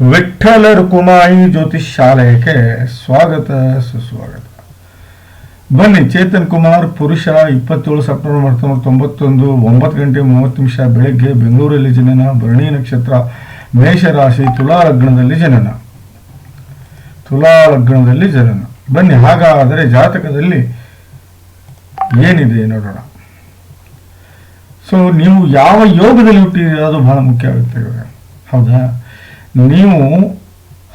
ವಿಠ್ಠಲ ರುಕುಮಾಯಿ ಜ್ಯೋತಿಷ್ ಶಾಲೆಗೆ ಸ್ವಾಗತ, ಸುಸ್ವಾಗತ. ಬನ್ನಿ, ಚೇತನ್ ಕುಮಾರ್ ಪುರುಷ, ಇಪ್ಪತ್ತೇಳು ಸೆಪ್ಟೆಂಬರ್ ಹತ್ತೊಂಬತ್ತು ತೊಂಬತ್ತೊಂದು, ಒಂಬತ್ತು ಗಂಟೆ ಮೂವತ್ತು ನಿಮಿಷ ಬೆಳಗ್ಗೆ ಬೆಂಗಳೂರಲ್ಲಿ ಜನನ, ಭರಣಿ ನಕ್ಷತ್ರ ಮೇಷರಾಶಿ ತುಲಾ ಲಗ್ನದಲ್ಲಿ ಜನನ. ತುಲಾ ಲಗ್ನದಲ್ಲಿ ಜನನ. ಬನ್ನಿ, ಹಾಗಾದರೆ ಜಾತಕದಲ್ಲಿ ಏನಿದೆ ನೋಡೋಣ. ಸೊ ನೀವು ಯಾವ ಯೋಗದಲ್ಲಿ ಹುಟ್ಟಿದ್ದೀರಿ ಅದು ಬಹಳ ಮುಖ್ಯ ಆಗುತ್ತೆ ಇವಾಗ. ಹೌದಾ? ನೀವು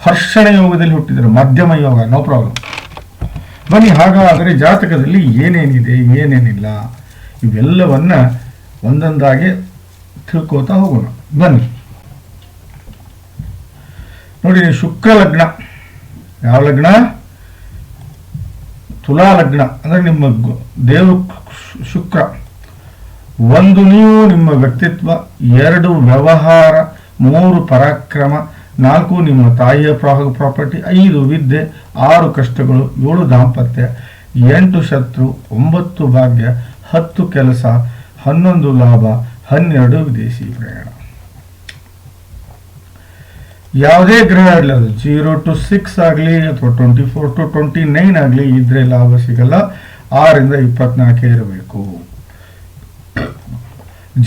ಹರ್ಷಣ ಯೋಗದಲ್ಲಿ ಹುಟ್ಟಿದ್ರು, ಮಧ್ಯಮ ಯೋಗ ನೋ ಪ್ರಾಬ್ಲಮ್ ಬನ್ನಿ, ಹಾಗಾದರೆ ಜಾತಕದಲ್ಲಿ ಏನೇನಿದೆ, ಏನೇನಿಲ್ಲ, ಇವೆಲ್ಲವನ್ನ ಒಂದೊಂದಾಗಿ ತಿಳ್ಕೋತಾ ಹೋಗೋಣ. ಬನ್ನಿ. ನೋಡಿ ಶುಕ್ರ ಲಗ್ನ. ಯಾವ ಲಗ್ನ? ತುಲಾ ಲಗ್ನ, ಅಂದ್ರೆ ನಿಮ್ಮ ದೇವ ಶುಕ್ರ. ಒಂದು ನೀವು ನಿಮ್ಮ ವ್ಯಕ್ತಿತ್ವ, ಎರಡು ವ್ಯವಹಾರ ಮೂರು ಪರಾಕ್ರಮ, ನಾಲ್ಕು ನಿಮ್ಮ ತಾಯಿಯ ಪ್ರಾಪರ್ಟಿ, ಐದು ವಿದ್ಯೆ, ಆರು ಕಷ್ಟಗಳು, ಏಳು ದಾಂಪತ್ಯ, ಎಂಟು ಶತ್ರು, ಒಂಬತ್ತು ಭಾಗ್ಯ, ಹತ್ತು ಕೆಲಸ, ಹನ್ನೊಂದು ಲಾಭ, ಹನ್ನೆರಡು ವಿದೇಶಿ ಪ್ರಯಾಣ. ಯಾವುದೇ ಗ್ರಹ ಇರಲಿ ಅದು ಜೀರೋ ಟು ಸಿಕ್ಸ್ ಆಗಲಿ ಅಥವಾ twenty four to twenty nine ಆಗಲಿ ಇದ್ರೆ ಲಾಭ ಸಿಗಲ್ಲ. ಆರಿಂದ ಇಪ್ಪತ್ನಾಲ್ಕೇ ಇರಬೇಕು.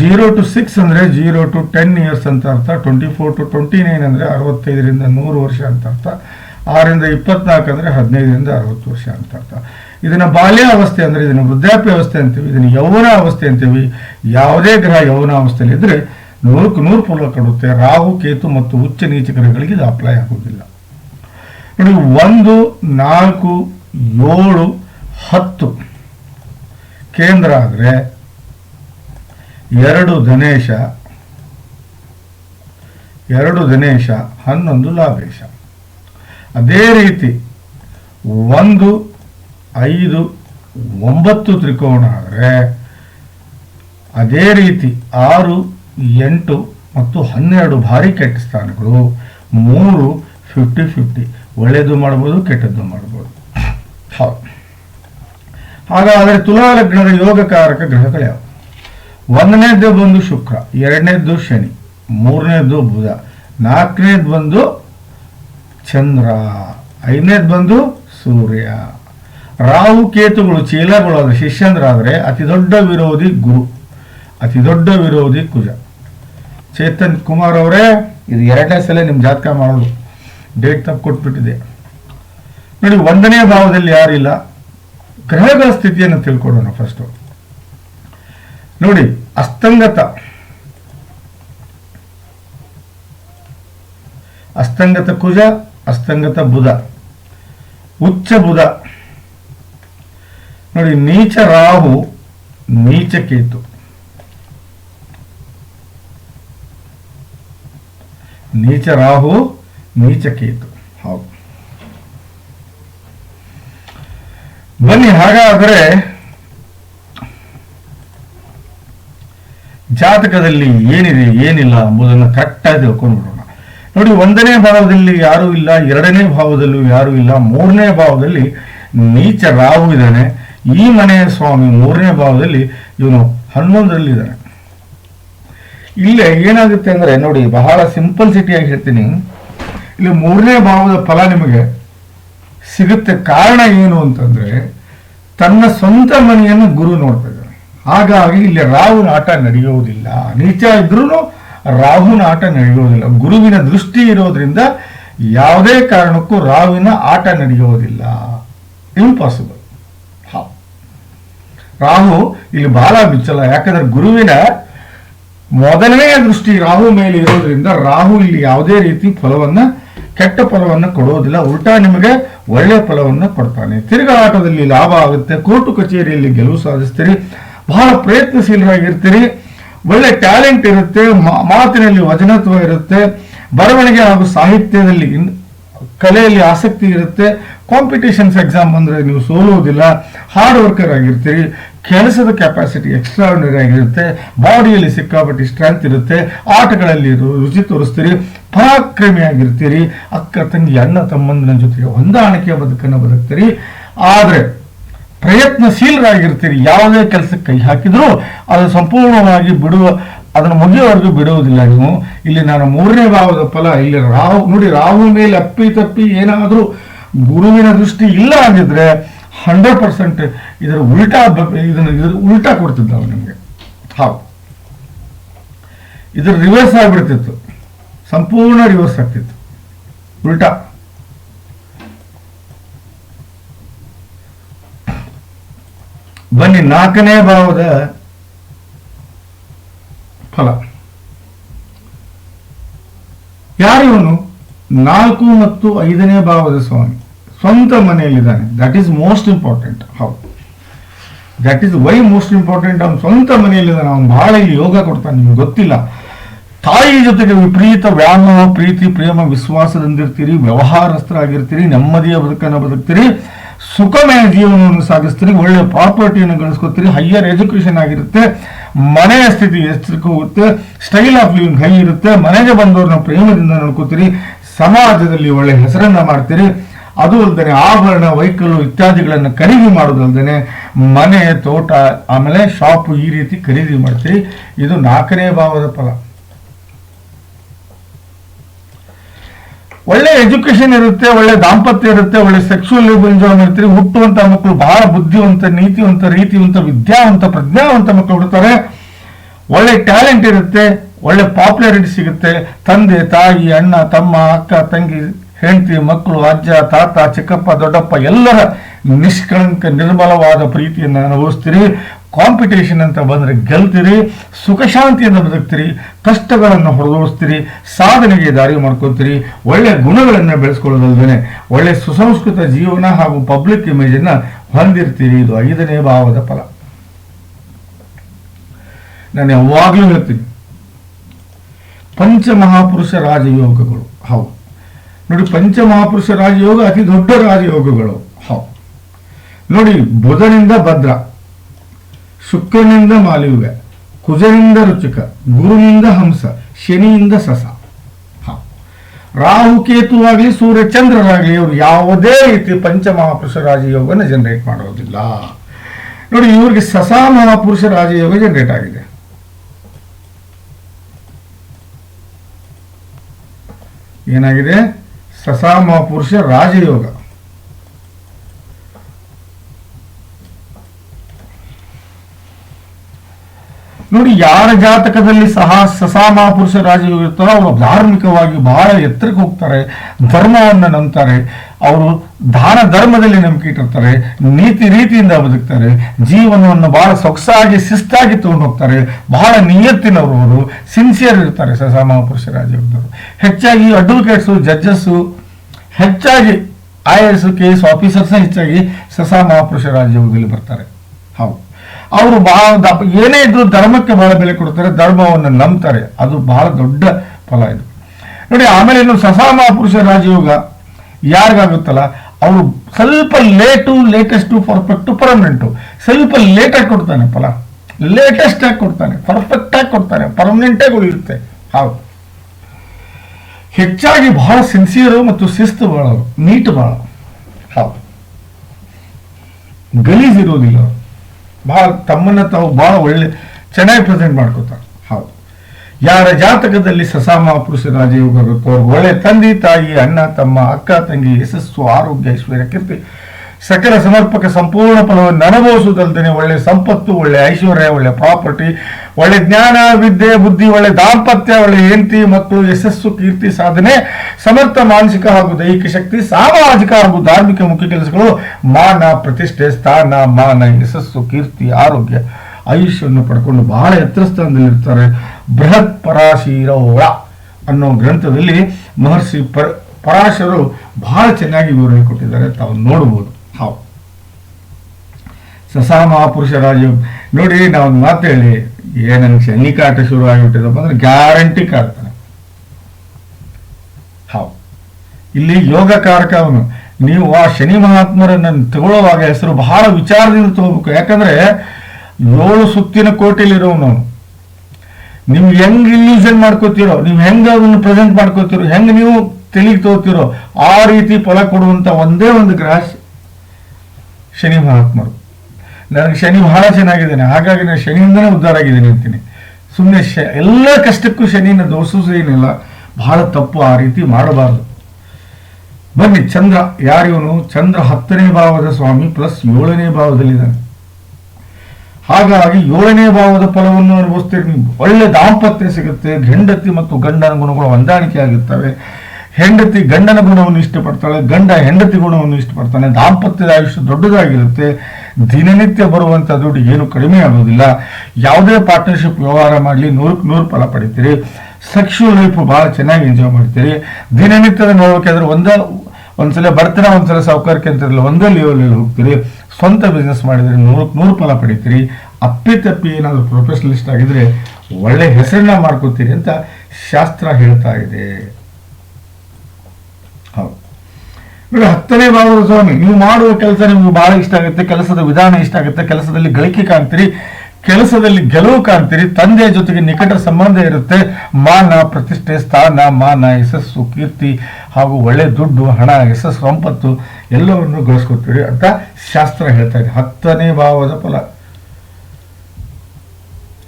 ಜೀರೋ ಟು ಸಿಕ್ಸ್ ಅಂದರೆ ಜೀರೋ ಟು ಟೆನ್ ಇಯರ್ಸ್ ಅಂತ ಅರ್ಥ twenty four to twenty nine ಅಂದರೆ ಅರವತ್ತೈದರಿಂದ ನೂರು ವರ್ಷ ಅಂತ ಅರ್ಥ, ಆರರಿಂದ ಇಪ್ಪತ್ನಾಲ್ಕು ಅಂದರೆ ಹದಿನೈದರಿಂದ ಅರವತ್ತು ವರ್ಷ ಅಂತ ಅರ್ಥ. ಇದನ್ನು ಬಾಲ್ಯಾವಸ್ಥೆ ಅಂದರೆ ಇದನ್ನು ವೃದ್ಧಾಪ್ಯಾವಸ್ಥೆ ಅಂತೀವಿ, ಇದನ್ನು ಯೌವನ ಅವಸ್ಥೆ ಅಂತೀವಿ. ಯಾವುದೇ ಗ್ರಹ ಯೌವನ ಅವಸ್ಥೆಯಲ್ಲಿ ಇದ್ದರೆ ನೂರಕ್ಕೆ ನೂರು ಫಲ ಕೊಡುತ್ತೆ. ರಾಹು, ಕೇತು ಮತ್ತು ಉಚ್ಚ ನೀಚ ಗ್ರಹಗಳಿಗೆ ಇದು ಅಪ್ಲೈ ಆಗೋದಿಲ್ಲ ನೋಡಿ, ಒಂದು, ನಾಲ್ಕು, ಏಳು, ಹತ್ತು ಕೇಂದ್ರ ಆದರೆ ಎರಡು ಧನೇಶ ಎರಡು ಧನೇಶ ಹನ್ನೊಂದು ಲಾಭೇಶ. ಅದೇ ರೀತಿ ಒಂದು, ಐದು, ಒಂಬತ್ತು ತ್ರಿಕೋಣ ಆದರೆ ಅದೇ ರೀತಿ ಆರು, ಎಂಟು ಮತ್ತು ಹನ್ನೆರಡು ಭಾರಿ ಕೆಟ್ಟ ಸ್ಥಾನಗಳು. ಮೂರು ಫಿಫ್ಟಿ ಫಿಫ್ಟಿ ಒಳ್ಳೆಯದು ಮಾಡ್ಬೋದು, ಕೆಟ್ಟದ್ದು ಮಾಡ್ಬೋದು. ಹೌದು. ಹಾಗಾದರೆ ತುಲಾ ಲಗ್ನದ ಯೋಗಕಾರಕ ಗ್ರಹಗಳು ಯಾವುವು ಒಂದನೇದ್ದು ಬಂದು ಶುಕ್ರ, ಎರಡನೇದ್ದು ಶನಿ, ಮೂರನೇದ್ದು ಬುಧ ನಾಲ್ಕನೇದು ಬಂದು ಚಂದ್ರ ಐದನೇದು ಬಂದು ಸೂರ್ಯ. ರಾಹು, ಕೇತುಗಳು, ಚೀಲಗಳು ಆದರೆ ಶಿಷ್ಯಂದ್ರಾದರೆ ಅತಿ ದೊಡ್ಡ ವಿರೋಧಿ ಗುರು, ಅತಿ ದೊಡ್ಡ ವಿರೋಧಿ ಕುಜ. ಚೇತನ್ ಕುಮಾರ್ ಅವರೇ, ಇದು ಎರಡನೇ ಸಲ ನಿಮ್ಮ ಜಾತಕ ಮಾಡೋದು. ಡೇಟ್ ತಪ್ಪು ಕೊಟ್ಬಿಟ್ಟಿದೆ. ನೋಡಿ, ಒಂದನೇ ಭಾವದಲ್ಲಿ ಯಾರಿಲ್ಲ, ಗ್ರಹಗಳ ಸ್ಥಿತಿಯನ್ನು ತಿಳ್ಕೊಡೋಣ ಫಸ್ಟು ನೋಡಿ, ಅಸ್ತಂಗತ. ಅಸ್ತಂಗತ ಕುಜ, ಅಸ್ತಂಗತ ಬುಧ. ಉಚ್ಚ ಬುಧ. ನೋಡಿ, ನೀಚ ರಾಹು, ನೀಚ ಕೇತು. ನೀಚ ರಾಹು, ನೀಚ ಕೇತು. ಹೌದು. ಬನ್ನಿ, ಹಾಗಾದರೆ ಜಾತಕದಲ್ಲಿ ಏನಿದೆ, ಏನಿಲ್ಲ ಎಂಬುದನ್ನು ಕರೆಕ್ಟಾಗಿ ತಿಳ್ಕೊಂಡು ಬಿಡೋಣ ನೋಡಿ, ಒಂದನೇ ಭಾವದಲ್ಲಿ ಯಾರೂ ಇಲ್ಲ, ಎರಡನೇ ಭಾವದಲ್ಲೂ ಯಾರೂ ಇಲ್ಲ, ಮೂರನೇ ಭಾವದಲ್ಲಿ ನೀಚ ರಾಹು ಇದ್ದಾನೆ. ಈ ಮನೆಯ ಸ್ವಾಮಿ ಮೂರನೇ ಭಾವದಲ್ಲಿ ಇವನು ಹನ್ನೊಂದರಲ್ಲಿ ಇದ್ದಾನೆ ಇಲ್ಲೇ ಏನಾಗುತ್ತೆ ಅಂದ್ರೆ, ನೋಡಿ, ಬಹಳ ಸಿಂಪಲ್ ಸಿಟಿಯಾಗಿ ಹೇಳ್ತೀನಿ. ಇಲ್ಲಿ ಮೂರನೇ ಭಾವದ ಫಲ ನಿಮಗೆ ಸಿಗುತ್ತೆ. ಕಾರಣ ಏನು ಅಂತಂದ್ರೆ, ತನ್ನ ಸ್ವಂತ ಮನೆಯನ್ನು ಗುರು ನೋಡ್ತಾ ಇದ್ದಾನೆ ಹಾಗಾಗಿ ಇಲ್ಲಿ ರಾಹುನ ಆಟ ನಡೆಯುವುದಿಲ್ಲ. ನೀಚ ಇದ್ರೂ ರಾಹುನ ಆಟ ನಡೆಯುವುದಿಲ್ಲ. ಗುರುವಿನ ದೃಷ್ಟಿ ಇರೋದ್ರಿಂದ ಯಾವುದೇ ಕಾರಣಕ್ಕೂ ರಾಹುವಿನ ಆಟ ನಡೆಯುವುದಿಲ್ಲ. ಇಂಪಾಸಿಬಲ್ ಹಾ. ರಾಹು ಇಲ್ಲಿ ಬಹಳ ಬಿಚ್ಚಲ್ಲ ಯಾಕಂದ್ರೆ ಗುರುವಿನ ಮೊದಲನೇ ದೃಷ್ಟಿ ರಾಹು ಮೇಲೆ ಇರೋದ್ರಿಂದ ರಾಹು ಇಲ್ಲಿ ಯಾವುದೇ ರೀತಿ ಫಲವನ್ನ, ಕೆಟ್ಟ ಫಲವನ್ನ ಕೊಡೋದಿಲ್ಲ ಉಲ್ಟಾ ನಿಮಗೆ ಒಳ್ಳೆಯ ಫಲವನ್ನ ಕೊಡ್ತಾನೆ. ತಿರುಗಾಟದಲ್ಲಿ ಲಾಭ ಆಗುತ್ತೆ. ಕೋರ್ಟು ಕಚೇರಿಯಲ್ಲಿ ಗೆಲುವು ಸಾಧಿಸ್ತೀರಿ. ಬಹಳ ಪ್ರಯತ್ನಶೀಲರಾಗಿರ್ತೀರಿ ಒಳ್ಳೆ ಟ್ಯಾಲೆಂಟ್ ಇರುತ್ತೆ ಮಾತಿನಲ್ಲಿ ವಚನತ್ವ ಇರುತ್ತೆ, ಬರವಣಿಗೆ ಹಾಗೂ ಸಾಹಿತ್ಯದಲ್ಲಿ ಕಲೆಯಲ್ಲಿ ಆಸಕ್ತಿ ಇರುತ್ತೆ. ಕಾಂಪಿಟೇಷನ್ಸ್ ಎಕ್ಸಾಮ್ ಬಂದರೆ ನೀವು ಸೋಲುವುದಿಲ್ಲ. Hard worker ಆಗಿರ್ತೀರಿ. ಕೆಲಸದ ಕೆಪಾಸಿಟಿ ಎಕ್ಸ್ಟ್ರಾರ್ಡಿನರಿ ಆಗಿರುತ್ತೆ. ಬಾಡಿಯಲ್ಲಿ ಸಿಕ್ಕಾಪಟ್ಟಿ ಸ್ಟ್ರೆಂತ್ ಇರುತ್ತೆ. ಆಟಗಳಲ್ಲಿ ರುಚಿ ತೋರಿಸ್ತೀರಿ. ಪರಾಕ್ರಮಿ ಆಗಿರ್ತೀರಿ. ಅಕ್ಕ ತಂಗಿ, ಅಣ್ಣ ತಮ್ಮಂದಿನ ಜೊತೆಗೆ ಹೊಂದಾಣಿಕೆಯ ಬದುಕನ್ನು ಬದುಕ್ತೀರಿ. ಆದರೆ ಪ್ರಯತ್ನಶೀಲರಾಗಿರ್ತೀರಿ. ಯಾವುದೇ ಕೆಲಸಕ್ಕೆ ಕೈ ಹಾಕಿದ್ರೂ ಅದು ಸಂಪೂರ್ಣವಾಗಿ ಬಿಡುವ, ಅದನ್ನು ಮುಗಿಯೋವರೆಗೂ ಬಿಡುವುದಿಲ್ಲ ನೀವು. ಇಲ್ಲಿ ನಾನು ಮೂರನೇ ಭಾವದ ಫಲ, ಇಲ್ಲಿ ರಾಹು, ನೋಡಿ ರಾಹು ಮೇಲೆ ಅಪ್ಪಿ ತಪ್ಪಿ ಏನಾದರೂ ಗುರುವಿನ ದೃಷ್ಟಿ ಇಲ್ಲ ಅಂದಿದ್ರೆ ಹಂಡ್ರೆಡ್ ಪರ್ಸೆಂಟ್ ಇದರ ಉಲ್ಟಾ ಇದನ್ನು, ಇದ್ರ ಉಲ್ಟಾ ಕೊಡ್ತಿದ್ದ ಅವನು ನಿಮಗೆ. ಹೌದು. ಇದ್ರ ರಿವರ್ಸ್ ಆಗಿಬಿಡ್ತಿತ್ತು. ಸಂಪೂರ್ಣ ರಿವರ್ಸ್ ಆಗ್ತಿತ್ತು. ಉಲ್ಟಾ. ಬನ್ನಿ, ನಾಲ್ಕನೇ ಭಾವದ ಫಲ. ಯಾರು ಇವನು? ನಾಲ್ಕು ಮತ್ತು ಐದನೇ ಭಾವದ ಸ್ವಾಮಿ. ಸ್ವಂತ ಮನೆಯಲ್ಲಿದ್ದಾನೆ. ದಟ್ ಈಸ್ ಮೋಸ್ಟ್ ಇಂಪಾರ್ಟೆಂಟ್ ಹೌದು. That is why most important ಅವ್ನು ಸ್ವಂತ ಮನೆಯಲ್ಲಿದ್ದಾನೆ. ಅವನು ಬಹಳ ಇಲ್ಲಿ ಯೋಗ ಕೊಡ್ತಾನೆ. ನಿಮ್ಗೆ ಗೊತ್ತಿಲ್ಲ. ತಾಯಿ ಜೊತೆಗೆ ವಿಪರೀತ ವ್ಯಾಮೋಹ ಪ್ರೀತಿ, ಪ್ರೇಮ ವಿಶ್ವಾಸದಿಂದಿರ್ತೀರಿ ವ್ಯವಹಾರಸ್ಥರಾಗಿರ್ತೀರಿ, ನೆಮ್ಮದಿಯ ಬದುಕನ್ನು ಬದುಕ್ತೀರಿ. ಸುಖಮಯ ಜೀವನವನ್ನು ಸಾಗಿಸ್ತೀರಿ, ಒಳ್ಳೆ ಪ್ರಾಪರ್ಟಿಯನ್ನು ಗಳಿಸ್ಕೊತೀರಿ ಹೈಯರ್ ಎಜುಕೇಷನ್ ಆಗಿರುತ್ತೆ, ಮನೆಯ ಸ್ಥಿತಿ ಎಚ್ಚರಿಕೆ ಹೋಗುತ್ತೆ ಸ್ಟೈಲ್ ಆಫ್ ಲಿವಿಂಗ್ ಹೈ ಇರುತ್ತೆ, ಮನೆಗೆ ಬಂದವ್ರನ್ನ ಪ್ರೇಮದಿಂದ ನೋಡ್ಕೋತೀರಿ, ಸಮಾಜದಲ್ಲಿ ಒಳ್ಳೆ ಹೆಸರನ್ನ ಮಾಡ್ತೀರಿ. ಅದು ಅಲ್ಲದೆ ಆಭರಣ ವೈಕಲ್ಲು ಇತ್ಯಾದಿಗಳನ್ನು ಖರೀದಿ ಮಾಡೋದಲ್ದೇನೆ ಮನೆ, ತೋಟ, ಆಮೇಲೆ ಶಾಪ್ ಈ ರೀತಿ ಖರೀದಿ ಮಾಡ್ತೀರಿ. ಇದು ನಾಲ್ಕನೇ ಭಾವದ ಫಲ. ಒಳ್ಳೆ ಎಜುಕೇಶನ್ ಇರುತ್ತೆ, ಒಳ್ಳೆ ದಾಂಪತ್ಯ ಇರುತ್ತೆ, ಒಳ್ಳೆ ಸೆಕ್ಸುವಲ್ ಎಂಜಾಯ್ ಇರ್ತೀರಿ ಹುಟ್ಟುವಂತ ಮಕ್ಕಳು ಬಹಳ ಬುದ್ಧಿವಂತ, ನೀತಿವಂತ, ರೀತಿವಂತ, ವಿದ್ಯಾವಂತ, ಪ್ರಜ್ಞಾವಂತ ಮಕ್ಕಳು ಹುಡ್ತಾರೆ. ಒಳ್ಳೆ ಟ್ಯಾಲೆಂಟ್ ಇರುತ್ತೆ, ಒಳ್ಳೆ ಪಾಪ್ಯುಲಾರಿಟಿ ಸಿಗುತ್ತೆ. ತಂದೆ, ತಾಯಿ, ಅಣ್ಣ, ತಮ್ಮ, ಅಕ್ಕ, ತಂಗಿ, ಹೆಂಡತಿ ಮಕ್ಕಳು ಅಜ್ಜ, ತಾತ, ಚಿಕ್ಕಪ್ಪ, ದೊಡ್ಡಪ್ಪ ಎಲ್ಲರ ನಿಷ್ಕಳಂಕ ನಿರ್ಮಲವಾದ ಪ್ರೀತಿಯನ್ನು ಅನುಭವಿಸ್ತೀರಿ. ಕಾಂಪಿಟೇಷನ್ ಅಂತ ಬಂದರೆ ಗೆಲ್ತೀರಿ, ಸುಖ ಶಾಂತಿಯಿಂದ ಬದುಕ್ತೀರಿ, ಕಷ್ಟಗಳನ್ನು ಹೊರದೋಡಿಸ್ತೀರಿ, ಸಾಧನೆಗೆ ದಾರಿ ಮಾಡ್ಕೊತೀರಿ ಒಳ್ಳೆಯ ಗುಣಗಳನ್ನು ಬೆಳೆಸ್ಕೊಳ್ಳೋದಲ್ದೇ ಒಳ್ಳೆ ಸುಸಂಸ್ಕೃತ ಜೀವನ ಹಾಗೂ ಪಬ್ಲಿಕ್ ಇಮೇಜನ್ನು ಹೊಂದಿರ್ತೀರಿ. ಇದು ಐದನೇ ಭಾವದ ಫಲ. ನಾನು ಯಾವಾಗಲೂ ಹೇಳ್ತೀನಿ, ಪಂಚಮಹಾಪುರುಷ ರಾಜಯೋಗಗಳು, ಹೌದು. ನೋಡಿ, ಪಂಚಮಹಾಪುರುಷ ರಾಜಯೋಗ ಅತಿ ದೊಡ್ಡ ರಾಜಯೋಗಗಳು, ಹೌದು. ನೋಡಿ, ಬುಧನಿಂದ ಭದ್ರ. ಶುಕ್ರನಿಂದ ಮಾಲಿವ್ಯ, ಕುಜನಿಂದ ರುಚಿಕ, ಗುರುನಿಂದ ಹಂಸ, ಶನಿಯಿಂದ ಸಸ. ರಾಹು ಕೇತುವಾಗಲಿ ಸೂರ್ಯ ಚಂದ್ರರಾಗಲಿ ಇವರು ಯಾವುದೇ ರೀತಿ ಪಂಚಮಹಾಪುರುಷ ರಾಜಯೋಗನ ಜನರೇಟ್ ಮಾಡೋದಿಲ್ಲ. ನೋಡಿ, ಇವ್ರಿಗೆ ಸಸಾ ಮಹಾಪುರುಷ ರಾಜಯೋಗ ಜನರೇಟ್ ಆಗಿದೆ. ಏನಾಗಿದೆ? ಸಸಾ ಮಹಾಪುರುಷ ರಾಜಯೋಗ. ನೋಡಿ, ಯಾರ ಜಾತಕದಲ್ಲಿ ಸಹ ಸಸಾಮಹಾಪುರುಷ ರಾಜಯೋಗ ಇರ್ತಾರೋ, ಅವರು ಧಾರ್ಮಿಕವಾಗಿ ಬಹಳ ಎತ್ತರಕ್ಕೆ ಹೋಗ್ತಾರೆ, ಧರ್ಮವನ್ನು ನಂಬ್ತಾರೆ, ಅವರು ದಾನ ಧರ್ಮದಲ್ಲಿ ನಂಬಿಕೆ ಇಟ್ಟಿರ್ತಾರೆ, ನೀತಿ ರೀತಿಯಿಂದ ಬದುಕ್ತಾರೆ, ಜೀವನವನ್ನು ಬಹಳ ಸೊಗಸಾಗಿ, ಶಿಸ್ತಾಗಿ ತಗೊಂಡು ಹೋಗ್ತಾರೆ, ಬಹಳ ನಿಯತ್ತಿನವರು ಅವರು ಸಿನ್ಸಿಯರ್ ಇರ್ತಾರೆ ಸಸಾಮಹಾಪುರುಷ ರಾಜಯೋಗದವರು ಹೆಚ್ಚಾಗಿ ಅಡ್ವೊಕೇಟ್ಸು ಜಡ್ಜಸ್ಸು ಹೆಚ್ಚಾಗಿ I A S K S officers ಹೆಚ್ಚಾಗಿ ಸಸಾ ಮಹಾಪುರುಷ ರಾಜಯೋಗದಲ್ಲಿ ಬರ್ತಾರೆ. ಹೌದು. ಅವರು ಬಹಳ ಏನೇ ಇದ್ರು ಧರ್ಮಕ್ಕೆ ಬಹಳ ಬೆಲೆ ಕೊಡ್ತಾರೆ, ಧರ್ಮವನ್ನು ನಂಬ್ತಾರೆ. ಅದು ಬಹಳ ದೊಡ್ಡ ಫಲ ಇದು. ನೋಡಿ, ಆಮೇಲೆ ಇನ್ನು ಸಸಾ ಮಹಾಪುರುಷ ರಾಜಯೋಗ ಯಾರಿಗಾಗುತ್ತಲ್ಲ, ಅವರು ಸ್ವಲ್ಪ ಲೇಟು, ಲೇಟೆಸ್ಟು, ಪರ್ಫೆಕ್ಟು, ಪರ್ಮನೆಂಟು. ಸ್ವಲ್ಪ ಲೇಟಾಗಿ ಕೊಡ್ತಾನೆ ಫಲ. ಲೇಟೆಸ್ಟ್ ಆಗಿ ಕೊಡ್ತಾನೆ ಪರ್ಫೆಕ್ಟ್ ಆಗಿ ಕೊಡ್ತಾನೆ ಪರ್ಮನೆಂಟ್ ಆಗಿ ಉಳಿಯುತ್ತೆ. ಹೌದು. ಹೆಚ್ಚಾಗಿ ಬಹಳ ಸಿನ್ಸಿಯರು ಮತ್ತು ಶಿಸ್ತು ಬಹಳ ನೀಟ್ ಬಹಳ ಹೌದು. ಗಲೀಜ್ ಇರೋದಿಲ್ಲ. ಅವ್ರು. ಬಹಳ ತಮ್ಮನ್ನ ತಾವು ಬಹಳ ಒಳ್ಳೆ ಚೆನ್ನಾಗಿ ಪ್ರೆಸೆಂಟ್ ಮಾಡ್ಕೋತಾರೆ. ಹೌದು. ಯಾರ ಜಾತಕದಲ್ಲಿ ಸಸಾಮ ಪುರುಷ ರಾಜಯೋಗ ಇರುತ್ತೋ ಒಳ್ಳೆ ತಂದೆ ತಾಯಿ, ಅಣ್ಣ, ತಮ್ಮ, ಅಕ್ಕ, ತಂಗಿ, ಯಶಸ್ಸು, ಆರೋಗ್ಯ, ಐಶ್ವರ್ಯ ಕೀರ್ತಿ ಸಕಲ ಸಮರ್ಪಕ ಸಂಪೂರ್ಣ ಫಲವನ್ನು ಅನುಭವಿಸುವುದಲ್ದೇ ಒಳ್ಳೆ ಸಂಪತ್ತು, ಒಳ್ಳೆ ಐಶ್ವರ್ಯ, ಒಳ್ಳೆ ಪ್ರಾಪರ್ಟಿ, ಒಳ್ಳೆ ಜ್ಞಾನ, ವಿದ್ಯೆ, ಬುದ್ಧಿ, ಒಳ್ಳೆ ದಾಂಪತ್ಯ, ಒಳ್ಳೆ ಹೆಂಡತಿ ಮತ್ತು ಯಶಸ್ಸು, ಕೀರ್ತಿ, ಸಾಧನೆ, ಸಮರ್ಥ, ಮಾನಸಿಕ ಹಾಗೂ ದೈಹಿಕ ಶಕ್ತಿ, ಸಾಮಾಜಿಕ ಹಾಗೂ ಧಾರ್ಮಿಕ ಮುಖ್ಯ ಕೆಲಸಗಳು, ಮಾನ, ಪ್ರತಿಷ್ಠೆ, ಸ್ಥಾನ, ಮಾನ, ಯಶಸ್ಸು, ಕೀರ್ತಿ, ಆರೋಗ್ಯ, ಆಯುಷ್ಯವನ್ನು ಪಡ್ಕೊಂಡು ಬಹಳ ಎತ್ತರ ಸ್ಥಾನದಲ್ಲಿರ್ತಾರೆ ಬೃಹತ್ ಪರಾಶೀರೋಳ ಅನ್ನೋ ಗ್ರಂಥದಲ್ಲಿ ಮಹರ್ಷಿ ಪರ ಪರಾಶರು ಬಹಳ ಚೆನ್ನಾಗಿ ವಿವರಣೆ ಕೊಟ್ಟಿದ್ದಾರೆ. ತಾವು ನೋಡಬಹುದು ಹೌದು ಸಸಾ ಮಹಾಪುರುಷ ರಾಜ, ನೋಡಿ ನಾವು ಒಂದು ಮಾತು ಹೇಳಿ ಏನಂಗೆ ಶನಿ ಕಾಟ ಶುರು ಆಗಿಬಿಟ್ಟಿದಪ್ಪ ಅಂದ್ರೆ ಗ್ಯಾರಂಟಿ ಕಾಡ್ತಾನೆ. ಹೌ. ಇಲ್ಲಿ ಯೋಗ ಕಾರಕ ಅವನು. ನೀವು ಆ ಶನಿ ಮಹಾತ್ಮರನ್ನು ತಗೊಳ್ಳುವಾಗ ಹೆಸರು ಬಹಳ ವಿಚಾರದಿಂದ ತಗೋಬೇಕು. ಯಾಕಂದ್ರೆ ಏಳು ಸುತ್ತಿನ ಕೋಟೆಯಲ್ಲಿರೋನು ಅವನು. ನೀವು ಹೆಂಗ್ ಇಲ್ಯೂಷನ್ ಮಾಡ್ಕೋತಿರೋ, ನೀವು ಹೆಂಗ್ ಅದನ್ನು ಪ್ರೆಸೆಂಟ್ ಮಾಡ್ಕೋತಿರೋ, ಹೆಂಗ್ ನೀವು ತೆಲಿಗೆ ತಗೋತಿರೋ, ಆ ರೀತಿ ಫಲ ಕೊಡುವಂತ ಒಂದೇ ಒಂದು ಗ್ರಹ ಶ- ಶನಿ ಮಹಾತ್ಮರು. ನನಗೆ ಶನಿ ಬಹಳ ಚೆನ್ನಾಗಿದ್ದಾನೆ, ಹಾಗಾಗಿ ನಾನು ಶನಿಯಿಂದನೇ ಉದ್ಧಾರ ಆಗಿದ್ದೀನಿ ಅಂತೀನಿ. ಸುಮ್ಮನೆ ಶ, ಎಲ್ಲ ಕಷ್ಟಕ್ಕೂ ಶನಿನ ದೋಷಿಸೇನಿಲ್ಲ ಬಹಳ ತಪ್ಪು ಆ ರೀತಿ ಮಾಡಬಾರದು. ಬನ್ನಿ, ಚಂದ್ರ ಯಾರಿವನು ಚಂದ್ರ ಹತ್ತನೇ ಭಾವದ ಸ್ವಾಮಿ ಪ್ಲಸ್ ಏಳನೇ ಭಾವದಲ್ಲಿದ್ದಾನೆ. ಹಾಗಾಗಿ ಏಳನೇ ಭಾವದ ಫಲವನ್ನು ಅನುಭವಿಸ್ತೀರಿ ಒಳ್ಳೆ ದಾಂಪತ್ಯ ಸಿಗುತ್ತೆ ಹೆಂಡತಿ ಮತ್ತು ಗಂಡನ ಗುಣಗಳು ಹೊಂದಾಣಿಕೆ ಆಗುತ್ತವೆ ಹೆಂಡತಿ ಗಂಡನ ಗುಣವನ್ನು ಇಷ್ಟಪಡ್ತಾಳೆ, ಗಂಡ ಹೆಂಡತಿ ಗುಣವನ್ನು ಇಷ್ಟಪಡ್ತಾನೆ, ದಾಂಪತ್ಯದ ಆಯುಷ್ಯ ದೊಡ್ಡದಾಗಿರುತ್ತೆ, ದಿನನಿತ್ಯ ಬರುವಂಥ ದುಡ್ಡು ಏನು ಕಡಿಮೆ ಆಗೋದಿಲ್ಲ. ಯಾವುದೇ ಪಾರ್ಟ್ನರ್ಶಿಪ್ ವ್ಯವಹಾರ ಮಾಡಲಿ ನೂರಕ್ಕೆ ನೂರು ಫಲ ಪಡಿತೀರಿ. ಸೆಕ್ಷುವಲ್ ಲೈಫ್ ಭಾಳ ಚೆನ್ನಾಗಿ ಎಂಜಾಯ್ ಮಾಡ್ತೀರಿ. ದಿನನಿತ್ಯದ ನೋಡ್ಬೇಕಾದ್ರೆ ಒಂದ ಒಂದ್ಸಲ ಬರ್ತೀರ ಒಂದ್ಸಲ ಸಾವುಕಾರಕ್ಕೆ ಅಂತಿರಲ್ಲ ಒಂದೇ ಲೆವೆಲಲ್ಲಿ ಹೋಗ್ತೀರಿ. ಸ್ವಂತ ಬಿಸ್ನೆಸ್ ಮಾಡಿದರೆ ನೂರಕ್ಕೆ ನೂರು ಫಲ ಪಡಿತೀರಿ. ಅಪ್ಪಿ ತಪ್ಪಿ ಏನಾದರೂ ಪ್ರೊಫೆಷನಲಿಸ್ಟ್ ಆಗಿದ್ರೆ ಒಳ್ಳೆ ಹೆಸರನ್ನ ಮಾಡ್ಕೋತೀರಿ ಅಂತ ಶಾಸ್ತ್ರ ಹೇಳ್ತಾ ಇದೆ ಹೌದು ನೋಡಿ ಹತ್ತನೇ ಭಾವದ ಸ್ವಾಮಿ, ನೀವು ಮಾಡುವ ಕೆಲಸ ನಿಮ್ಗೆ ಬಹಳ ಇಷ್ಟ ಆಗುತ್ತೆ, ಕೆಲಸದ ವಿಧಾನ ಇಷ್ಟ ಆಗುತ್ತೆ, ಕೆಲಸದಲ್ಲಿ ಗಳಿಕೆ ಕಾಣ್ತೀರಿ, ಕೆಲಸದಲ್ಲಿ ಗೆಲುವು ಕಾಣ್ತೀರಿ, ತಂದೆಯ ಜೊತೆಗೆ ನಿಕಟ ಸಂಬಂಧ ಇರುತ್ತೆ. ಮಾನ, ಪ್ರತಿಷ್ಠೆ, ಸ್ಥಾನ, ಮಾನ, ಯಶಸ್ಸು, ಕೀರ್ತಿ ಹಾಗೂ ಒಳ್ಳೆ ದುಡ್ಡು, ಹಣ, ಯಶಸ್ಸು, ಸಂಪತ್ತು ಎಲ್ಲವನ್ನು ಗಳಿಸ್ಕೊತೀರಿ ಅಂತ ಶಾಸ್ತ್ರ ಹೇಳ್ತಾ ಇದೆ. ಹತ್ತನೇ ಭಾವದ ಫಲ.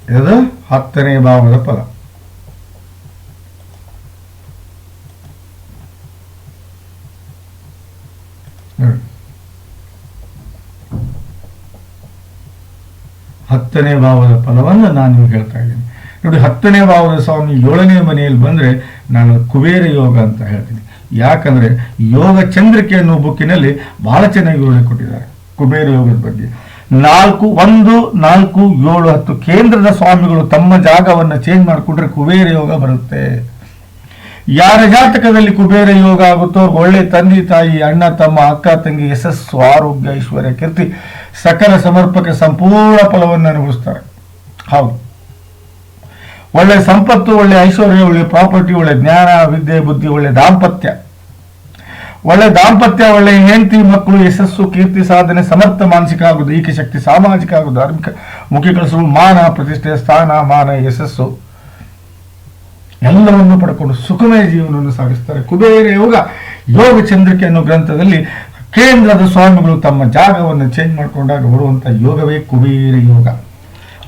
ಇದು ಹತ್ತನೇ ಭಾವದ ಫಲ. ಹತ್ತನೇ ಭಾವದ ಫಲವನ್ನು ನಾನು ನಿಮ್ಗೆ ಹೇಳ್ತಾ ಇದ್ದೀನಿ. ನೋಡಿ, ಹತ್ತನೇ ಭಾವದ ಸ್ವಾಮಿ ಏಳನೇ ಮನೆಯಲ್ಲಿ ಬಂದರೆ ನಾನು ಕುಬೇರ ಯೋಗ ಅಂತ ಹೇಳ್ತೀನಿ. ಯಾಕಂದ್ರೆ ಯೋಗ ಚಂದ್ರಿಕೆ ಅನ್ನೋ ಬುಕ್ಕಿನಲ್ಲಿ ಬಹಳ ಚೆನ್ನಾಗಿ ವಿವರಣೆ ಕೊಟ್ಟಿದ್ದಾರೆ ಕುಬೇರ ಯೋಗದ ಬಗ್ಗೆ. ನಾಲ್ಕು, ಒಂದು, ನಾಲ್ಕು, ಏಳು, ಹತ್ತು ಕೇಂದ್ರದ ಸ್ವಾಮಿಗಳು ತಮ್ಮ ಜಾಗವನ್ನು ಚೇಂಜ್ ಮಾಡಿಕೊಂಡ್ರೆ ಕುಬೇರ ಯೋಗ ಬರುತ್ತೆ. ಯಾರ ಜಾತಕದಲ್ಲಿ ಕುಬೇರ ಯೋಗ ಆಗುತ್ತೋ, ಅವ್ರಿಗೆ ಒಳ್ಳೆ ತಂದೆ, ತಾಯಿ, ಅಣ್ಣ, ತಮ್ಮ, ಅಕ್ಕ, ತಂಗಿ, ಯಶಸ್ಸು, ಆರೋಗ್ಯ, ಐಶ್ವರ್ಯ, ಕೀರ್ತಿ, ಸಕಲ ಸಮರ್ಪಕ ಸಂಪೂರ್ಣ ಫಲವನ್ನು ಅನುಭವಿಸ್ತಾರೆ. ಹೌದು. ಒಳ್ಳೆ ಸಂಪತ್ತು, ಒಳ್ಳೆ ಐಶ್ವರ್ಯ, ಒಳ್ಳೆ ಪ್ರಾಪರ್ಟಿ, ಒಳ್ಳೆ ಜ್ಞಾನ, ವಿದ್ಯೆ, ಬುದ್ಧಿ, ಒಳ್ಳೆ ದಾಂಪತ್ಯ. ಒಳ್ಳೆ ದಾಂಪತ್ಯ, ಒಳ್ಳೆ ಹೆಂಡತಿ, ಮಕ್ಕಳು, ಯಶಸ್ಸು, ಕೀರ್ತಿ, ಸಾಧನೆ, ಸಮರ್ಥ, ಮಾನಸಿಕ ಆಗುದು ಈಕೆ ಶಕ್ತಿ ಸಾಮಾಜಿಕ ಹಾಗೂ ಧಾರ್ಮಿಕ ಮುಖ್ಯ ಕಳಿಸಲು ಮಾನ, ಪ್ರತಿಷ್ಠೆ, ಸ್ಥಾನ, ಮಾನ, ಯಶಸ್ಸು. ಎಲ್ಲವನ್ನು ಪಡ್ಕೊಂಡು ಸುಖಮಯ ಜೀವನವನ್ನು ಸಾಗಿಸ್ತಾರೆ. ಕುಬೇರ ಯೋಗ ಯೋಗ ಚಂದ್ರಿಕೆ ಅನ್ನೋ ಗ್ರಂಥದಲ್ಲಿ ಕೇಂದ್ರದ ಸ್ವಾಮಿಗಳು ತಮ್ಮ ಜಾಗವನ್ನು ಚೇಂಜ್ ಮಾಡಿಕೊಂಡಾಗ ಬರುವಂಥ ಯೋಗವೇ ಕುಬೇರ ಯೋಗ.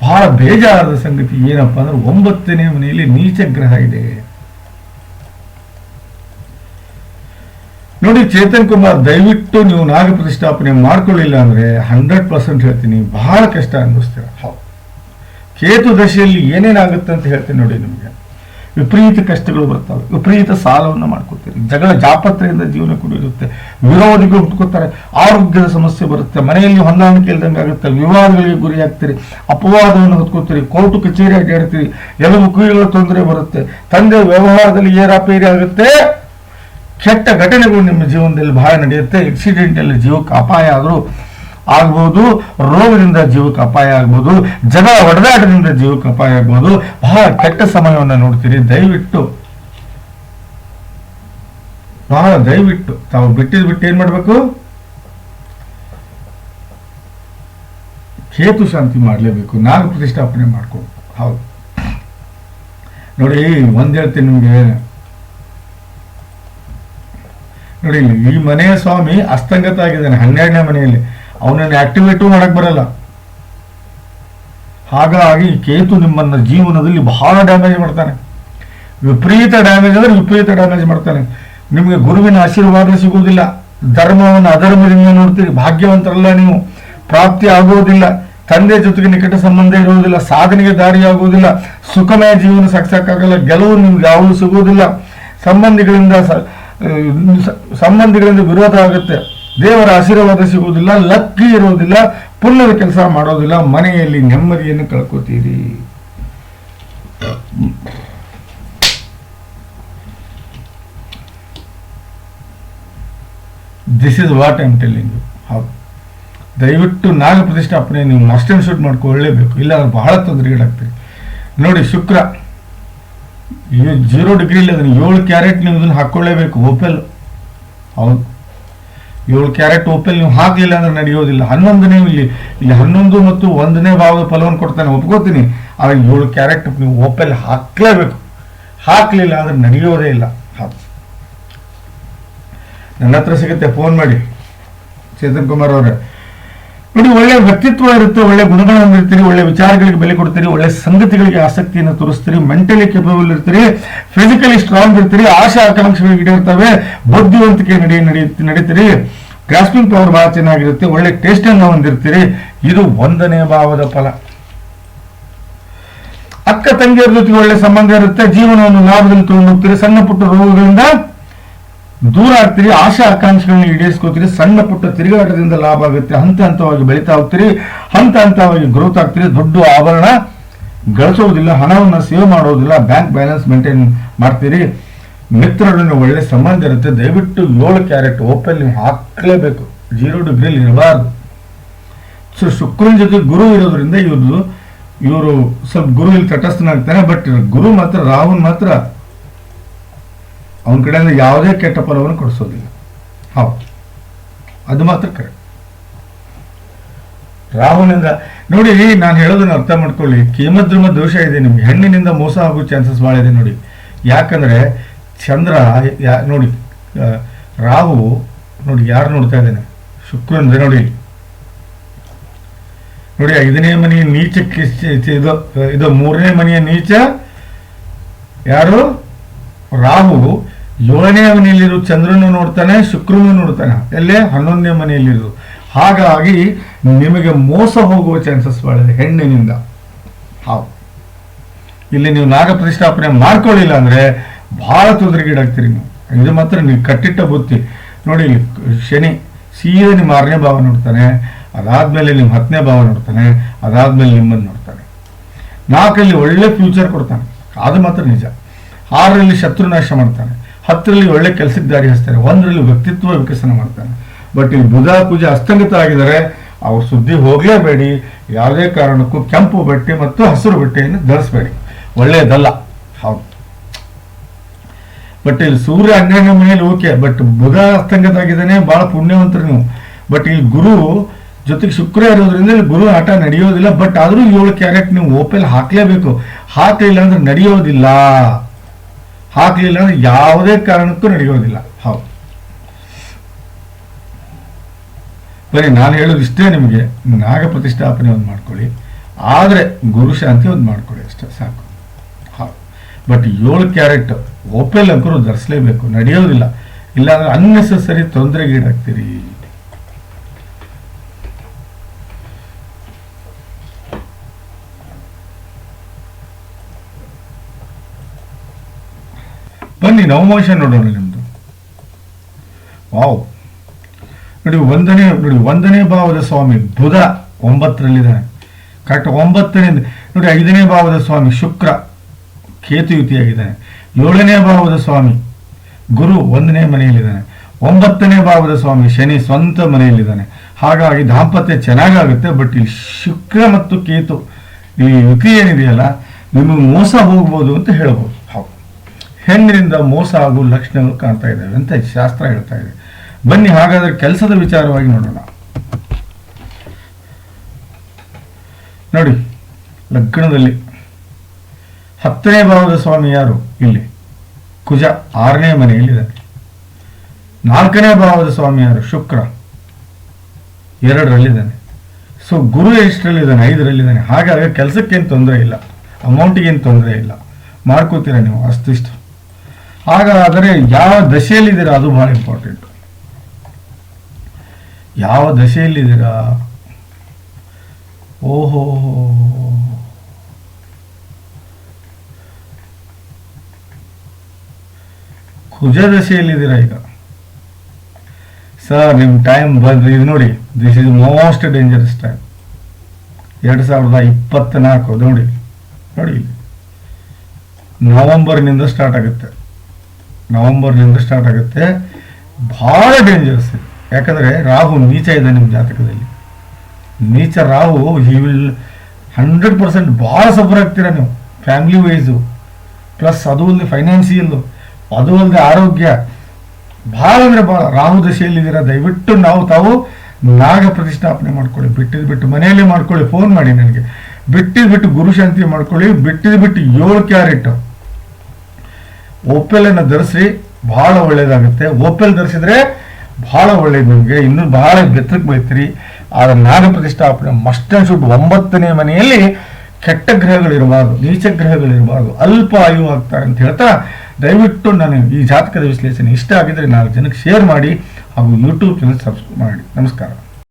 ಬಹಳ ಬೇಜಾರದ ಸಂಗತಿ ಏನಪ್ಪ ಅಂದ್ರೆ ಒಂಬತ್ತನೇ ಮನೆಯಲ್ಲಿ ನೀಚ ಗ್ರಹ ಇದೆ. ನೋಡಿ, ಚೇತನ್ ಕುಮಾರ್, ದಯವಿಟ್ಟು ನೀವು ನಾಗ ಪ್ರತಿಷ್ಠಾಪನೆ ಮಾಡ್ಕೊಳ್ಳಿಲ್ಲ ಅಂದ್ರೆ ಹಂಡ್ರೆಡ್ ಪರ್ಸೆಂಟ್ ಹೇಳ್ತೀನಿ, ಬಹಳ ಕಷ್ಟ ಅನ್ಭವಿಸ್ತೀರ. ಹೌದು. ಕೇತು ದಶೆಯಲ್ಲಿ ಏನೇನಾಗುತ್ತೆ ಅಂತ ಹೇಳ್ತೀನಿ ನೋಡಿ ನಿಮಗೆ. ವಿಪರೀತ ಕಷ್ಟಗಳು ಬರ್ತವೆ, ವಿಪರೀತ ಸಾಲವನ್ನು ಮಾಡ್ಕೋತೀರಿ ಜಗಳ ಜಾಪತ್ರೆಯಿಂದ ಜೀವನ ಕುಡಿರುತ್ತೆ ವಿರೋಧಿಗಳು ಹುಟ್ಕೋತಾರೆ ಆರೋಗ್ಯದ ಸಮಸ್ಯೆ ಬರುತ್ತೆ, ಮನೆಯಲ್ಲಿ ಹೊಂದಾಣಿಕೆ ಇಲ್ದಂಗೆ ಆಗುತ್ತೆ, ವಿವಾದಗಳಿಗೆ ಗುರಿಯಾಗ್ತೀರಿ, ಅಪವಾದವನ್ನು ಹೊತ್ಕೋತೀರಿ ಕೋರ್ಟು, ಕಚೇರಿ ಅಡ್ಡಾಡ್ತೀರಿ ಎಲ್ಲವೂ ಕುಯಿಗಳ ತೊಂದರೆ ಬರುತ್ತೆ, ತಂದೆ ವ್ಯವಹಾರದಲ್ಲಿ ಏರಾಪೇರಿ ಆಗುತ್ತೆ, ಕೆಟ್ಟ ಘಟನೆಗಳು ನಿಮ್ಮ ಜೀವನದಲ್ಲಿ ಬಹಳ ನಡೆಯುತ್ತೆ ಆಕ್ಸಿಡೆಂಟ್ ಅಲ್ಲಿ ಜೀವಕ್ಕೆ ಅಪಾಯ ಆದರೂ ಆಗ್ಬೋದು, ರೋಗದಿಂದ ಜೀವಕ್ಕೆ ಅಪಾಯ ಆಗ್ಬೋದು, ಜನ ಹೊಡೆದಾಟದಿಂದ ಜೀವಕ್ಕೆ ಅಪಾಯ ಆಗ್ಬೋದು. ಬಹಳ ಕೆಟ್ಟ ಸಮಯವನ್ನು ನೋಡ್ತೀರಿ, ದಯವಿಟ್ಟು. ಬಹಳ ದಯವಿಟ್ಟು, ತಾವು ಬಿಟ್ಟಿದ್ ಬಿಟ್ಟು ಏನ್ ಮಾಡ್ಬೇಕು? ಕೇತು ಶಾಂತಿ ಮಾಡಲೇಬೇಕು ನಾಗ ಪ್ರತಿಷ್ಠಾಪನೆ ಮಾಡ್ಕೊಂಡು ಹೌದು. ನೋಡಿ, ಒಂದ್ ಹೇಳ್ತೀನಿ ನಿಮ್ಗೆ. ನೋಡಿ, ಈ ಮನೆಯ ಸ್ವಾಮಿ ಅಸ್ತಂಗತ ಆಗಿದ್ದಾನೆ, ಹನ್ನೆರಡನೇ ಮನೆಯಲ್ಲಿ. ಅವನನ್ನು ಆಕ್ಟಿವೇಟು ಮಾಡಕ್ ಬರಲ್ಲ. ಹಾಗಾಗಿ ಕೇತು ನಿಮ್ಮನ್ನ ಜೀವನದಲ್ಲಿ ಬಹಳ ಡ್ಯಾಮೇಜ್ ಮಾಡ್ತಾನೆ. ವಿಪರೀತ ಡ್ಯಾಮೇಜ್ ಅಂದ್ರೆ ವಿಪರೀತ ಡ್ಯಾಮೇಜ್ ಮಾಡ್ತಾನೆ. ನಿಮಗೆ ಗುರುವಿನ ಆಶೀರ್ವಾದ ಸಿಗುವುದಿಲ್ಲ. ಧರ್ಮವನ್ನು ಅಧರ್ಮದಿಂದ ನೋಡ್ತೀರಿ. ಭಾಗ್ಯವಂತರಲ್ಲ ನೀವು. ಪ್ರಾಪ್ತಿ ಆಗುವುದಿಲ್ಲ. ತಂದೆ ಜೊತೆಗೆ ನಿಕಟ ಸಂಬಂಧ ಇರುವುದಿಲ್ಲ. ಸಾಧನೆಗೆ ದಾರಿ ಆಗುವುದಿಲ್ಲ ಸುಖಮಯ ಜೀವನ ಸಾಕ್ಸಕ್ಕಾಗಲ್ಲ ಗೆಲುವು ನಿಮ್ಗೆ ಯಾವುದೂ ಸಿಗುವುದಿಲ್ಲ. ಸಂಬಂಧಿಗಳಿಂದ ಸಂಬಂಧಿಗಳಿಂದ ವಿರೋಧ ಆಗುತ್ತೆ. ದೇವರ ಆಶೀರ್ವಾದ ಸಿಗುವುದಿಲ್ಲ, ಲಕ್ಕಿ ಇರುವುದಿಲ್ಲ, ಪುಣ್ಯದ ಕೆಲಸ ಮಾಡೋದಿಲ್ಲ, ಮನೆಯಲ್ಲಿ ನೆಮ್ಮದಿಯನ್ನು ಕಳ್ಕೋತೀರಿ. This is what I'm telling ಹೌದು. ದಯವಿಟ್ಟು ನಾಗ ಪ್ರತಿಷ್ಠಾಪನೆ ನೀವು ಮಸ್ಟ್ ಶೂಟ್ ಮಾಡ್ಕೊಳ್ಳೇಬೇಕು ಇಲ್ಲ ಅದು ಬಹಳ ತೊಂದರೆಗೀಡಾಗ್ತೀರಿ ನೋಡಿ, ಶುಕ್ರ. ಜೀರೋ ಡಿಗ್ರಿ ಇಲ್ಲ ಅದನ್ನು ಏಳು ಕ್ಯಾರೆಟ್ ನೀವು ಇದನ್ನು ಹಾಕ್ಕೊಳ್ಳೇಬೇಕು ಓಪೆಲ್ ಹೌದು. ಏಳು ಕ್ಯಾರೆಟ್ ಓಪಲ್ ನೀವು ಹಾಕಲಿಲ್ಲ ಅಂದ್ರೆ ನಡೆಯೋದಿಲ್ಲ. ಹನ್ನೊಂದನೇ ಇಲ್ಲಿ ಇಲ್ಲಿ ಹನ್ನೊಂದು ಮತ್ತು ಒಂದನೇ ಭಾವದ ಫಲವನ್ನು ಕೊಡ್ತಾನೆ, ಒಪ್ಕೋತೀನಿ. ಆದ್ರೆ ಏಳು ಕ್ಯಾರೆಟ್ ನೀವು ಓಪಲ್ ಹಾಕ್ಲೇಬೇಕು. ಹಾಕ್ಲಿಲ್ಲ ಅಂದ್ರೆ ನಡೆಯೋದೇ ಇಲ್ಲ. ನನ್ನ ಹತ್ರ ಸಿಗುತ್ತೆ, ಫೋನ್ ಮಾಡಿ. ಚೇತನ್ ಕುಮಾರ್ ಅವರೇ. ನೋಡಿ, ಒಳ್ಳೆ ವ್ಯಕ್ತಿತ್ವ ಇರುತ್ತೆ, ಒಳ್ಳೆ ಗುಣಗಳನ್ನು ಹೊಂದಿರ್ತೀರಿ ಒಳ್ಳೆ ವಿಚಾರಗಳಿಗೆ ಬೆಲೆ ಕೊಡ್ತೀರಿ, ಒಳ್ಳೆ ಸಂಗತಿಗಳಿಗೆ ಆಸಕ್ತಿಯನ್ನು ತೋರಿಸ್ತೀರಿ, ಮೆಂಟಲಿ ಕೆಪಬಲ್ ಇರ್ತೀರಿ ಫಿಸಿಕಲಿ ಸ್ಟ್ರಾಂಗ್ ಇರ್ತೀರಿ, ಆಶಾ ಆಕಾಂಕ್ಷೆಗಳು ಈಡೇರ್ತವೆ, ಬುದ್ಧಿವಂತಿಕೆ ನಡೆಯ ನಡೆಯುತ್ತೆ ನಡೀತೀರಿ. ಗ್ರಾಸ್ಪಿಂಗ್ ಪವರ್ ಬಹಳ ಚೆನ್ನಾಗಿರುತ್ತೆ, ಒಳ್ಳೆ ಟೇಸ್ಟ್ ಅನ್ನು ಹೊಂದಿರ್ತೀರಿ. ಇದು ಒಂದನೇ ಭಾವದ ಫಲ. ಅಕ್ಕ ತಂಗಿಯರ ಜೊತೆಗೆ ಒಳ್ಳೆ ಸಂಬಂಧ ಇರುತ್ತೆ, ಜೀವನವನ್ನು ಲಾಭದಲ್ಲಿ ತಗೊಂಡು ಹೋಗ್ತೀರಿ. ಸಣ್ಣ ಪುಟ್ಟ ರೋಗಗಳಿಂದ ದೂರ ಆಗ್ತೀರಿ. ಆಶಾ ಆಕಾಂಕ್ಷೆಗಳನ್ನ ಈಡೇರಿಸ್ಕೋತೀರಿ. ಸಣ್ಣ ಪುಟ್ಟ ತಿರುಗಾಟದಿಂದ ಲಾಭ ಆಗುತ್ತೆ. ಹಂತ ಹಂತವಾಗಿ ಬೆಳೀತಾ ಹೋಗ್ತೀರಿ. ಹಂತ ಹಂತವಾಗಿ ಗ್ರೋತ್ ಆಗ್ತೀರಿ. ದೊಡ್ಡ ಆಭರಣ ಗಳಿಸೋದಿಲ್ಲ, ಹಣವನ್ನು ಸೇವ್ ಮಾಡೋದಿಲ್ಲ ಬ್ಯಾಂಕ್ ಬ್ಯಾಲೆನ್ಸ್ ಮೇಂಟೈನ್ ಮಾಡ್ತೀರಿ. ಮಿತ್ರರೊಡನೆ ಒಳ್ಳೆ ಸಂಬಂಧ ಇರುತ್ತೆ. ದಯವಿಟ್ಟು ಏಳು ಕ್ಯಾರೆಟ್ ಓಪನ್ ನೀವು ಹಾಕಲೇಬೇಕು. ಜೀರೋ ಡಿಗ್ರಿಲಿ ಇರಬಾರ್ದು. ಸೊ ಶುಕ್ರನ ಜೊತೆ ಗುರು ಇರೋದ್ರಿಂದ ಇವ್ರದ್ದು ಇವರು ಸ್ವಲ್ಪ ಗುರು ಇಲ್ಲಿ ತಟಸ್ಥನಾಗ್ತಾನೆ ಬಟ್ ಗುರು ಮಾತ್ರ ರಾಹುನ್ ಮಾತ್ರ ಅವನ ಕಡೆಯಿಂದ ಯಾವುದೇ ಕೆಟ್ಟ ಫಲವನ್ನು ಕೊಡಿಸೋದಿಲ್ಲ. ಹೌದು. ಅದು ಮಾತ್ರ ಕರೆ ರಾಹುನಿಂದ ನೋಡಿ, ನಾನು ಹೇಳೋದನ್ನ ಅರ್ಥ ಮಾಡ್ಕೊಳ್ಳಿ. ಕೇಮದ್ರಮ ದೋಷ ಇದೆ ನಿಮ್ಗೆ. ಹೆಣ್ಣಿನಿಂದ ಮೋಸ ಆಗೋ ಚಾನ್ಸಸ್ ಭಾಳ ಇದೆ ನೋಡಿ. ಯಾಕಂದ್ರೆ ಚಂದ್ರ, ಯಾ- ನೋಡಿ ರಾಹು, ನೋಡಿ, ಯಾರು ನೋಡ್ತಾ ಇದ್ದೇನೆ? ಶುಕ್ರಂದ್ರೆ ನೋಡಿ. ನೋಡಿ, ಐದನೇ ಮನೆಯ ನೀಚ ಇದು ಇದು ಮೂರನೇ ಮನೆಯ ನೀಚ ಯಾರು? ರಾಹು. ಏಳನೇ ಮನೆಯಲ್ಲಿರೋ ಚಂದ್ರನು ನೋಡ್ತಾನೆ, ಶುಕ್ರನು ನೋಡ್ತಾನೆ. ಎಲ್ಲೇ? ಹನ್ನೊಂದನೇ ಮನೆಯಲ್ಲಿರೋದು. ಹಾಗಾಗಿ ನಿಮಗೆ ಮೋಸ ಹೋಗುವ ಚಾನ್ಸಸ್ ಇದೆ, ಹೆಣ್ಣಿನಿಂದ. ಹೌದು ಇಲ್ಲಿ ನೀವು ನಾಗ ಪ್ರತಿಷ್ಠಾಪನೆ ಮಾಡ್ಕೊಳ್ಳಿಲ್ಲ ಅಂದ್ರೆ ಬಹಳ ತೊಂದರೆಗೀಡಾಗ್ತೀರಿ ನೀವು. ಇದು ಮಾತ್ರ ನೀವು ಕಟ್ಟಿಟ್ಟ ಬುತ್ತಿ. ನೋಡಿ, ಶನಿ ಸೀದಾ ನಿಮ್ಮ ಆರನೇ ಭಾವ ನೋಡ್ತಾನೆ, ಅದಾದ್ಮೇಲೆ ನಿಮ್ಮ ಹತ್ತನೇ ಭಾವ ನೋಡ್ತಾನೆ, ಅದಾದ್ಮೇಲೆ ನಿಮ್ಮನ್ನು ನೋಡ್ತಾನೆ. ನಾಲ್ಕಲ್ಲಿ ಒಳ್ಳೆ ಫ್ಯೂಚರ್ ಕೊಡ್ತಾನೆ. ಅದು ಮಾತ್ರ ನಿಜ. ಆರರಲ್ಲಿ ಶತ್ರುನಾಶ ಮಾಡ್ತಾನೆ. ಹತ್ತರಲ್ಲಿ ಒಳ್ಳೆ ಕೆಲಸಕ್ಕೆ ದಾರಿ ಹಚ್ತಾರೆ ಒಂದರಲ್ಲಿ ವ್ಯಕ್ತಿತ್ವ ವಿಕಸನ ಮಾಡ್ತಾನೆ. ಬಟ್ ಇಲ್ಲಿ ಬುಧ ಪೂಜೆ ಅಸ್ತಂಗತ ಆಗಿದ್ದಾರೆ. ಅವ್ರ ಸುದ್ದಿ ಹೋಗಲೇಬೇಡಿ. ಯಾವುದೇ ಕಾರಣಕ್ಕೂ ಕೆಂಪು ಬಟ್ಟೆ ಮತ್ತು ಹಸಿರು ಬಟ್ಟೆಯನ್ನು ಧರಿಸಬೇಡಿ. ಒಳ್ಳೆಯದಲ್ಲ. ಹೌದು. ಬಟ್ ಇಲ್ಲಿ ಸೂರ್ಯ ಅಂಗಾಂಗ ಮೇಲೆ ಓಕೆ ಬಟ್ ಬುಧ ಅಸ್ತಂಗದಾಗಿದ್ದಾನೆ ಬಹಳ ಪುಣ್ಯವಂತರು ನೀವು. ಬಟ್ ಇಲ್ಲಿ ಗುರು ಜೊತೆಗೆ ಶುಕ್ರ ಇರೋದ್ರಿಂದ ಇಲ್ಲಿ ಗುರು ಆಟ ನಡೆಯೋದಿಲ್ಲ. ಬಟ್ ಆದರೂ ಏಳು ಕ್ಯಾರೆಟ್ ನೀವು ಓಪೆಲ್ ಹಾಕ್ಲೇಬೇಕು. ಹಾಕ್ಲಿಲ್ಲ ಅಂದ್ರೆ ನಡೆಯೋದಿಲ್ಲ. ಹಾಕ್ಲಿಲ್ಲ ಅಂದ್ರೆ ಯಾವುದೇ ಕಾರಣಕ್ಕೂ ನಡೆಯೋದಿಲ್ಲ. ಹೌದು. ಬರೀ ನಾನು ಹೇಳೋದು ಇಷ್ಟೇ ನಿಮಗೆ. ನಾಗ ಪ್ರತಿಷ್ಠಾಪನೆ ಒಂದು ಮಾಡ್ಕೊಳ್ಳಿ. ಆದರೆ ಗುರು ಶಾಂತಿ ಒಂದು ಮಾಡ್ಕೊಳ್ಳಿ ಅಷ್ಟೇ, ಸಾಕು. ಬಟ್ ಏಳು ಕ್ಯಾರೆಟ್ ಓಪೆಲ್ ಅಂಕರು ಧರಿಸಲೇಬೇಕು, ನಡೆಯೋದಿಲ್ಲ. ಇಲ್ಲಾಂದ್ರೆ ಅನ್ನೆಸೆಸರಿ ತೊಂದರೆಗೀಡಾಗ್ತೀರಿ. ಬನ್ನಿ ನವಮೋಷ ನೋಡೋಣ ನಿಮ್ದು. ವಾವ್. ನೋಡಿ, ಒಂದನೇ ನೋಡಿ, ಒಂದನೇ ಭಾವದ ಸ್ವಾಮಿ ಬುಧ ಒಂಬತ್ತರಲ್ಲಿದ್ದಾನೆ. ಕರೆಕ್ಟ್ ಒಂಬತ್ತನೇ ನೋಡಿ, ಐದನೇ ಭಾವದ ಸ್ವಾಮಿ ಶುಕ್ರ. ಕೇತುಯುತಿಯಾಗಿದ್ದಾನೆ. ಏಳನೇ ಭಾವದ ಸ್ವಾಮಿ ಗುರು ಒಂದನೇ ಮನೆಯಲ್ಲಿದ್ದಾನೆ. ಒಂಬತ್ತನೇ ಭಾವದ ಸ್ವಾಮಿ ಶನಿ ಸ್ವಂತ ಮನೆಯಲ್ಲಿದ್ದಾನೆ. ಹಾಗಾಗಿ ದಾಂಪತ್ಯ ಚೆನ್ನಾಗಾಗುತ್ತೆ ಬಟ್ ಇಲ್ಲಿ ಶುಕ್ರ ಮತ್ತು ಕೇತು ಈ ಯುತಿ ಏನಿದೆಯಲ್ಲ ನಿಮಗೆ ಮೋಸ ಹೋಗ್ಬೋದು ಅಂತ ಹೇಳ್ಬೋದು. ಹೌದು. ಹೆಣ್ಣಿನಿಂದ ಮೋಸ ಆಗುವ ಲಕ್ಷಣಗಳು ಕಾಣ್ತಾ ಇದ್ದಾವೆ ಅಂತ ಶಾಸ್ತ್ರ ಹೇಳ್ತಾ ಇದೆ. ಬನ್ನಿ ಹಾಗಾದ್ರೆ ಕೆಲಸದ ವಿಚಾರವಾಗಿ ನೋಡೋಣ. ನೋಡಿ ಲಗ್ನದಲ್ಲಿ ಹತ್ತನೇ ಭಾವದ ಸ್ವಾಮಿ ಯಾರು? ಇಲ್ಲಿ. ಕುಜ ಆರನೇ ಮನೆಯಲ್ಲಿದ್ದಾನೆ ನಾಲ್ಕನೇ ಭಾವದ ಸ್ವಾಮಿ ಯಾರು? ಶುಕ್ರ. ಎರಡರಲ್ಲಿದ್ದಾನೆ. ಸೊ ಗುರು ಎಷ್ಟರಲ್ಲಿದ್ದಾನೆ? ಐದರಲ್ಲಿದ್ದಾನೆ. ಹಾಗಾಗಿ ಕೆಲಸಕ್ಕೇನು ತೊಂದರೆ ಇಲ್ಲ. ಅಮೌಂಟಿಗೇನು ತೊಂದರೆ ಇಲ್ಲ. ಮಾಡ್ಕೋತೀರ ನೀವು? ಅಷ್ಟಿಷ್ಟು ಹಾಗಾದರೆ ಯಾವ ದಶೆಯಲ್ಲಿದ್ದೀರಾ? ಅದು ಭಾಳ ಇಂಪಾರ್ಟೆಂಟ್ ಯಾವ ದಶೆಯಲ್ಲಿದ್ದೀರಾ? ಓಹೋ ಕುಜ ದಶೆಯಲ್ಲಿದ್ದೀರಾ ಈಗ? ಸರ್, ನಿಮ್ಮ ಟೈಮ್ ಬಂದ್ರೆ ಇದು ನೋಡಿ this is most dangerous time ಎರಡು ಸಾವಿರದ ಇಪ್ಪತ್ನಾಲ್ಕು ನೋಡಿ ನೋಡಿ. ನವೆಂಬರ್ನಿಂದ ಸ್ಟಾರ್ಟ್ ಆಗುತ್ತೆ. ನವಂಬರ್ನಿಂದ ಸ್ಟಾರ್ಟ್ ಆಗುತ್ತೆ. ಭಾಳ ಡೇಂಜರಸ್ ಯಾಕಂದರೆ ರಾಹು ನೀಚ ಇದೆ ನಿಮ್ಮ ಜಾತಕದಲ್ಲಿ. ನೀಚ Rahu he will hundred percent ಭಾಳ ಸಫರ್ ಆಗ್ತೀರಾ ನೀವು. ಫ್ಯಾಮಿಲಿ ವೈಸು ಪ್ಲಸ್ ಅದು ಒಂದು ಫೈನಾನ್ಸಿಯಲ್ಲು ಅದು ಅಲ್ಲದೆ ಆರೋಗ್ಯ. ಭಾಳ ಅಂದ್ರೆ ಭಾಳ ರಾಹು ದಶೆಯಲ್ಲಿದ್ದೀರಾ? ದಯವಿಟ್ಟು ನಾವು ತಾವು ನಾಗ ಪ್ರತಿಷ್ಠಾಪನೆ ಮಾಡ್ಕೊಳ್ಳಿ. ಬಿಟ್ಟಿದ್ ಬಿಟ್ಟು ಮನೆಯಲ್ಲೇ ಮಾಡ್ಕೊಳ್ಳಿ. ಫೋನ್ ಮಾಡಿ ನನಗೆ. ಬಿಟ್ಟಿದ್ ಬಿಟ್ಟು ಗುರು ಶಾಂತಿ ಮಾಡ್ಕೊಳ್ಳಿ. ಬಿಟ್ಟಿದ್ ಬಿಟ್ಟು ಏಳು ಕ್ಯಾರೆಟ್. ಓಪೆಲನ್ನು ಧರಿಸಿ ಬಹಳ ಒಳ್ಳೇದಾಗುತ್ತೆ. ಒಪ್ಪೆಲ್ ಧರಿಸಿದ್ರೆ ಬಹಳ ಒಳ್ಳೇದು ನಿಮಗೆ. ಇನ್ನೂ ಬಹಳ ಬೆತ್ತಕ್ಕೆ ಬೈತೀರಿ. ಆದರೆ ನಾಗ ಪ್ರತಿಷ್ಠಾಪನೆ ಮಸ್ಟ್ ಅಂಡ್ ಶುಡ್ ಒಂಬತ್ತನೇ ಮನೆಯಲ್ಲಿ ಕೆಟ್ಟ ಗ್ರಹಗಳಿರಬಾರ್ದು, ನೀಚ ಗ್ರಹಗಳಿರಬಾರ್ದು. ಅಲ್ಪ ಆಯು ಆಗ್ತಾರೆ ಅಂತ ಹೇಳ್ತಾ ದಯವಿಟ್ಟು ನನಗೆ ಈ ಜಾತಕದ ವಿಶ್ಲೇಷಣೆ ಇಷ್ಟ ಆಗಿದ್ರೆ ನಾಲ್ಕು ಜನಕ್ಕೆ ಶೇರ್ ಮಾಡಿ ಹಾಗೂ ಯೂಟ್ಯೂಬ್ ಚಾನಲ್ ಸಬ್ಸ್ಕ್ರೈಬ್ ಮಾಡಿ. ನಮಸ್ಕಾರ.